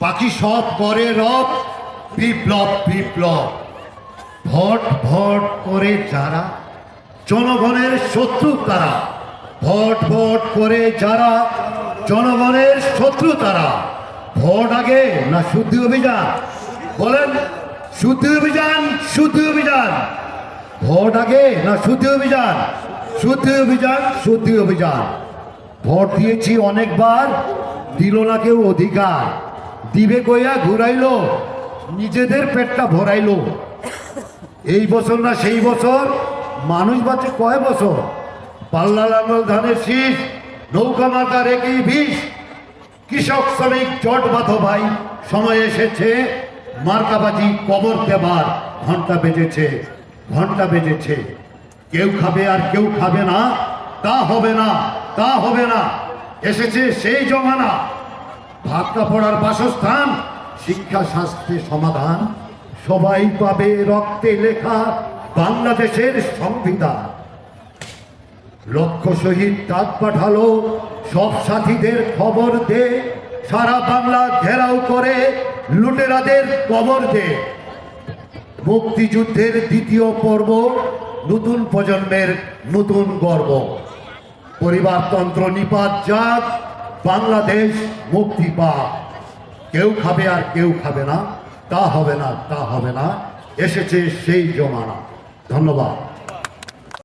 বাকি সব করে রব, বিপ্লব বিপ্লব। ভট ভট করে যারা, জনগণের শত্রু তারা। ভট ভট করে যারা, জনগণের শত্রু তারা। ভোট আগে না শুদ্ধি অভিযান? বলেন, শুদ্ধি অভিযান শুদ্ধি অভিযান। ভোট আগে না শুদ্ধি অভিযান? শুদ্ধি অভিযান শুদ্ধি অভিযান। ভোট দিয়েছি অনেকবার দিল না কেউ অধিকার। দিবে কইয়া ঘুরাইল, নিজেদের পেটটা ভরাইল। এই বছর না সেই বছর, মানুষ বাঁচে কয় বছর? পাল্লা লাঙ্গল ধানের শীষ, নৌকা মাতা রেখেই বিষ। কৃষক শ্রমিক জট বাঁধো ভাই, সময় এসেছে, মার্কাবাজি কবর দেবার। ঘণ্টা বেজেছে ঘণ্টা বেজেছে। কেউ খাবে আর কেউ খাবে না, তা হবে না, তা হবে না। এসেছে সেই জমানা। ভাতটা পড়ার বাসস্থান, শিক্ষা শাস্ত্রে সমাধান, সবাই পাবে রক্তে লেখা বাংলাদেশের সংবিধান। লক্ষ্য শহীদ ডাক পাঠালো, সব সাথীদের খবর দে, সারা বাংলা ঘেরাও করে লুটেরাদের কবর দে। মুক্তিযুদ্ধের দ্বিতীয় পর্ব, নতুন প্রজন্মের নতুন গর্ব। পরিবারতন্ত্র নিপাত যাক বাংলাদেশ মুক্তি পাক। কেউ খাবে আর কেউ খাবে না, তা হবে না, তা হবে না। এসেছে সেই জমানা। ধন্যবাদ।